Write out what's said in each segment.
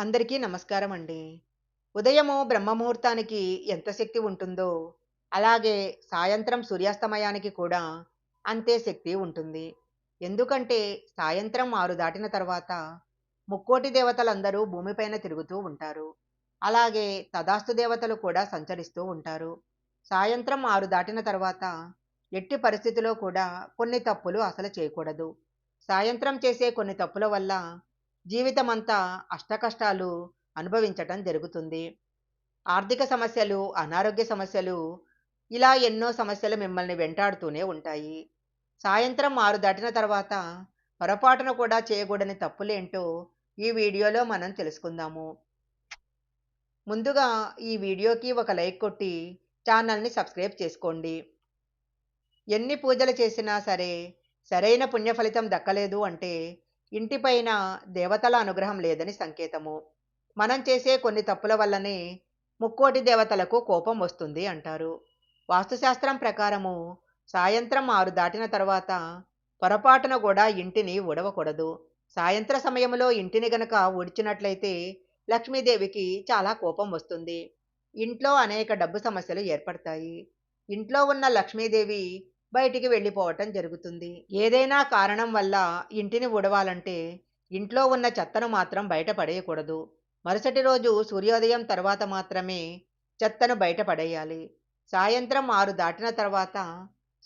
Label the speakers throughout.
Speaker 1: అందరికీ నమస్కారం అండి. ఉదయము బ్రహ్మముహూర్తానికి ఎంత శక్తి ఉంటుందో, అలాగే సాయంత్రం సూర్యాస్తమయానికి కూడా అంతే శక్తి ఉంటుంది. ఎందుకంటే సాయంత్రం ఆరు దాటిన తర్వాత ముక్కోటి దేవతలందరూ భూమిపైన తిరుగుతూ ఉంటారు. అలాగే తదాస్తు దేవతలు కూడా సంచరిస్తూ ఉంటారు. సాయంత్రం ఆరు దాటిన తర్వాత ఎట్టి పరిస్థితిలో కూడా కొన్ని తప్పులు అసలు చేయకూడదు. సాయంత్రం చేసే కొన్ని తప్పుల వల్ల జీవితమంతా అష్టకష్టాలు అనుభవించటం జరుగుతుంది. ఆర్థిక సమస్యలు, అనారోగ్య సమస్యలు ఇలా ఎన్నో సమస్యలు మిమ్మల్ని వెంటాడుతూనే ఉంటాయి. సాయంత్రం ఆరు దాటిన తర్వాత పొరపాటున కూడా చేయకూడని తప్పులేంటో ఈ వీడియోలో మనం తెలుసుకుందాము. ముందుగా ఈ వీడియోకి ఒక లైక్ కొట్టి ఛానల్‌ని సబ్స్క్రైబ్ చేసుకోండి. ఎన్ని పూజలు చేసినా సరే సరైన పుణ్య ఫలితం దక్కలేదు అంటే ఇంటిపైన దేవతల అనుగ్రహం లేదని సంకేతము. మనం చేసే కొన్ని తప్పుల వల్లనే ముక్కోటి దేవతలకు కోపం వస్తుంది అంటారు. వాస్తుశాస్త్రం ప్రకారము సాయంత్రం ఆరు దాటిన తర్వాత పొరపాటున కూడా ఇంటిని ఊడవకూడదు. సాయంత్ర సమయంలో ఇంటిని గనక ఊడ్చినట్లయితే లక్ష్మీదేవికి చాలా కోపం వస్తుంది. ఇంట్లో అనేక డబ్బు సమస్యలు ఏర్పడతాయి. ఇంట్లో ఉన్న లక్ష్మీదేవి బయటికి వెళ్ళిపోవటం జరుగుతుంది. ఏదైనా కారణం వల్ల ఇంటిని ఊడవాలంటే ఇంట్లో ఉన్న చెత్తను మాత్రం బయట పడేయకూడదు. మరుసటి రోజు సూర్యోదయం తర్వాత మాత్రమే చెత్తను బయట పడేయాలి. సాయంత్రం ఆరు దాటిన తర్వాత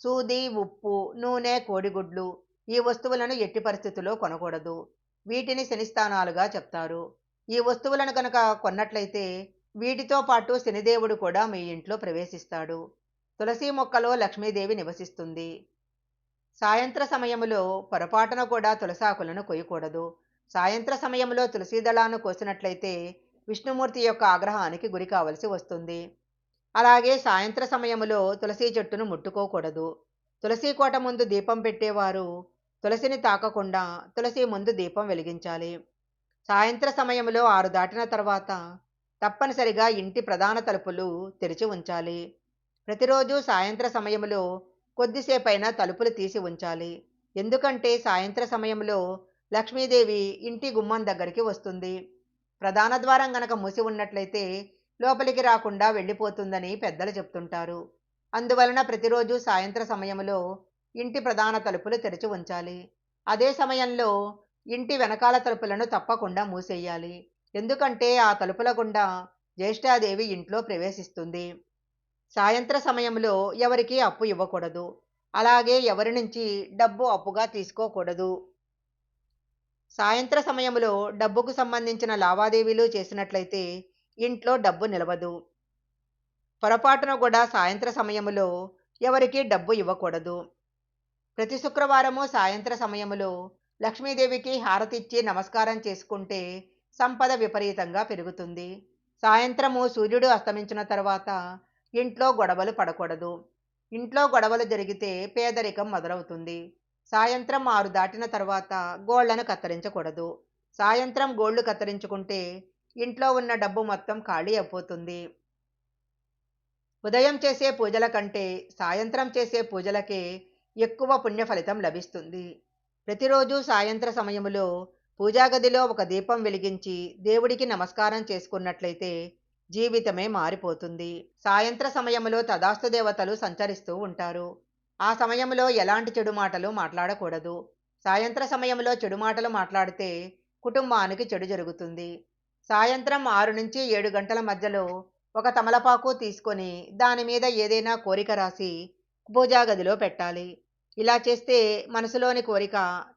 Speaker 1: సూది, ఉప్పు, నూనె, కోడిగుడ్లు ఈ వస్తువులను ఎట్టి పరిస్థితుల్లో కొనకూడదు. వీటిని శనిస్థానాలుగా చెప్తారు. ఈ వస్తువులను కనుక కొన్నట్లయితే వీటితో పాటు శనిదేవుడు కూడా మీ ఇంట్లో ప్రవేశిస్తాడు. తులసి మొక్కలో లక్ష్మీదేవి నివసిస్తుంది. సాయంత్ర సమయములో పొరపాటున కూడా తులసాకులను కొయ్యకూడదు. సాయంత్ర సమయంలో తులసీ దళాన్ని కోసినట్లయితే విష్ణుమూర్తి యొక్క ఆగ్రహానికి గురి కావలసి వస్తుంది. అలాగే సాయంత్ర సమయంలో తులసి చెట్టును ముట్టుకోకూడదు. తులసి కోట ముందు దీపం పెట్టేవారు తులసిని తాకకుండా తులసి ముందు దీపం వెలిగించాలి. సాయంత్ర సమయంలో ఆరు దాటిన తర్వాత తప్పనిసరిగా ఇంటి ప్రధాన తలుపులు తెరిచి ఉంచాలి. ప్రతిరోజు సాయంత్ర సమయంలో కొద్దిసేపైనా తలుపులు తీసి ఉంచాలి. ఎందుకంటే సాయంత్ర సమయంలో లక్ష్మీదేవి ఇంటి గుమ్మం దగ్గరికి వస్తుంది. ప్రధాన ద్వారం గనక మూసి ఉన్నట్లయితే లోపలికి రాకుండా వెళ్ళిపోతుందని పెద్దలు చెప్తుంటారు. అందువలన ప్రతిరోజు సాయంత్ర సమయంలో ఇంటి ప్రధాన తలుపులు తెరిచి ఉంచాలి. అదే సమయంలో ఇంటి వెనకాల తలుపులను తప్పకుండా మూసేయాలి. ఎందుకంటే ఆ తలుపుల గుండా జ్యేష్ఠాదేవి ఇంట్లో ప్రవేశిస్తుంది. సాయంత్ర సమయంలో ఎవరికీ అప్పు ఇవ్వకూడదు. అలాగే ఎవరి నుంచి డబ్బు అప్పుగా తీసుకోకూడదు. సాయంత్ర సమయంలో డబ్బుకు సంబంధించిన లావాదేవీలు చేసినట్లయితే ఇంట్లో డబ్బు నిలవదు. పొరపాటున కూడా సాయంత్ర సమయములో ఎవరికీ డబ్బు ఇవ్వకూడదు. ప్రతి శుక్రవారము సాయంత్ర సమయములో లక్ష్మీదేవికి హారతిచ్చి నమస్కారం చేసుకుంటే సంపద విపరీతంగా పెరుగుతుంది. సాయంత్రము సూర్యుడు అస్తమించిన తర్వాత ఇంట్లో గొడవలు పడకూడదు. ఇంట్లో గొడవలు జరిగితే పేదరికం మొదలవుతుంది. సాయంత్రం ఆరు దాటిన తర్వాత గోళ్ళను కత్తిరించకూడదు. సాయంత్రం గోళ్ళు కత్తిరించుకుంటే ఇంట్లో ఉన్న డబ్బు మొత్తం ఖాళీ అయిపోతుంది. ఉదయం చేసే పూజల కంటే సాయంత్రం చేసే పూజలకే ఎక్కువ పుణ్య ఫలితం లభిస్తుంది. ప్రతిరోజు సాయంత్ర సమయంలో పూజాగదిలో ఒక దీపం వెలిగించి దేవుడికి నమస్కారం చేసుకున్నట్లయితే జీవితమే మారిపోతుంది. సాయంత్ర సమయంలో తదాస్తు దేవతలు సంచరిస్తూ ఉంటారు. ఆ సమయంలో ఎలాంటి చెడు మాటలు మాట్లాడకూడదు. సాయంత్ర సమయంలో చెడు మాటలు మాట్లాడితే కుటుంబానికి చెడు జరుగుతుంది. సాయంత్రం ఆరు నుంచి ఏడు గంటల మధ్యలో ఒక తమలపాకు తీసుకొని దాని మీద ఏదైనా కోరిక రాసి పూజాగదిలో పెట్టాలి. ఇలా చేస్తే మనసులోని కోరిక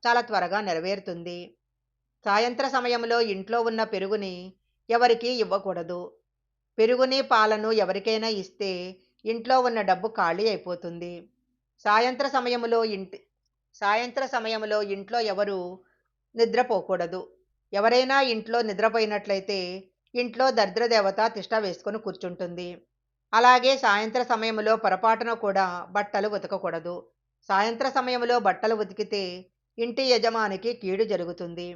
Speaker 1: చాలా త్వరగా నెరవేరుతుంది. సాయంత్ర సమయంలో ఇంట్లో ఉన్న పెరుగుని ఎవరికీ ఇవ్వకూడదు. పెరుగుని, పాలను ఎవరికైనా ఇస్తే ఇంట్లో ఉన్న డబ్బు ఖాళీ అయిపోతుంది. సాయంత్ర సమయంలో ఇంటి సాయంత్ర సమయంలో ఇంట్లో ఎవరు నిద్రపోకూడదు. ఎవరైనా ఇంట్లో నిద్రపోయినట్లయితే ఇంట్లో దరిద్రదేవత తిష్ట వేసుకొని కూర్చుంటుంది. అలాగే సాయంత్ర సమయంలో పొరపాటున కూడా బట్టలు ఉతకకూడదు. సాయంత్ర సమయంలో బట్టలు ఉతికితే ఇంటి యజమానికి కీడు జరుగుతుంది.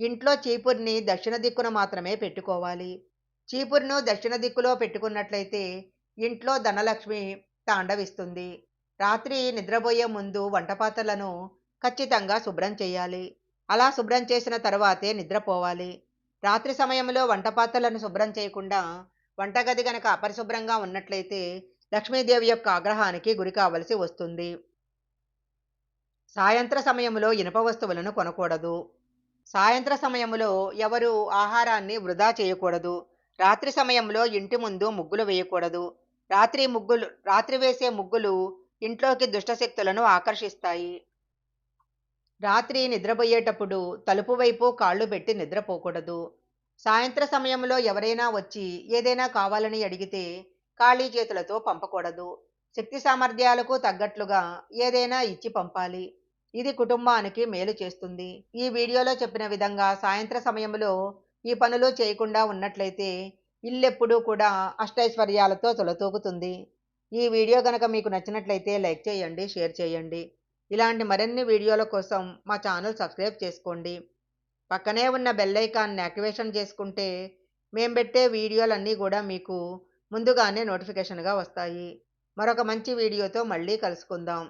Speaker 1: ఇంట్లో చీపుర్ని దక్షిణ దిక్కున మాత్రమే పెట్టుకోవాలి. చీపురును దక్షిణ దిక్కులో పెట్టుకున్నట్లయితే ఇంట్లో ధనలక్ష్మి తాండవిస్తుంది. రాత్రి నిద్రపోయే ముందు వంటపాత్రలను ఖచ్చితంగా శుభ్రం చేయాలి. అలా శుభ్రం చేసిన తర్వాతే నిద్రపోవాలి. రాత్రి సమయంలో వంటపాత్రలను శుభ్రం చేయకుండా వంటగది గనక అపరిశుభ్రంగా ఉన్నట్లయితే లక్ష్మీదేవి యొక్క ఆగ్రహానికి గురి కావలసి వస్తుంది సాయంత్ర సమయంలో ఇనుప వస్తువులను కొనకూడదు సాయంత్ర సమయంలో ఎవరు ఆహారాన్ని వృధా చేయకూడదు రాత్రి సమయంలో ఇంటి ముందు ముగ్గులు వేయకూడదు. రాత్రి ముగ్గులు రాత్రి వేసే ముగ్గులు ఇంట్లోకి దుష్టశక్తులను ఆకర్షిస్తాయి. రాత్రి నిద్రపోయేటప్పుడు తలుపు వైపు కాళ్ళు పెట్టి నిద్రపోకూడదు. సాయంత్ర సమయంలో ఎవరైనా వచ్చి ఏదైనా కావాలని అడిగితే ఖాళీ చేతులతో పంపకూడదు. శక్తి సామర్థ్యాలకు తగ్గట్లుగా ఏదైనా ఇచ్చి పంపాలి. ఇది కుటుంబానికి మేలు చేస్తుంది. ఈ వీడియోలో చెప్పిన విధంగా సాయంత్ర సమయంలో ఈ పనులు చేయకుండా ఉన్నట్లయితే ఇల్లెప్పుడూ కూడా అష్టైశ్వర్యాలతో తొలతూగుతుంది. ఈ వీడియో కనుక మీకు నచ్చినట్లయితే లైక్ చేయండి షేర్ చేయండి. ఇలాంటి మరిన్ని వీడియోల కోసం మా ఛానల్ సబ్స్క్రైబ్ చేసుకోండి. పక్కనే ఉన్న బెల్ ఐకాన్ని యాక్టివేషన్ చేసుకుంటే మేము పెట్టే వీడియోలన్నీ కూడా మీకు ముందుగానే నోటిఫికేషన్గా వస్తాయి. మరొక మంచి వీడియోతో మళ్ళీ కలుసుకుందాం.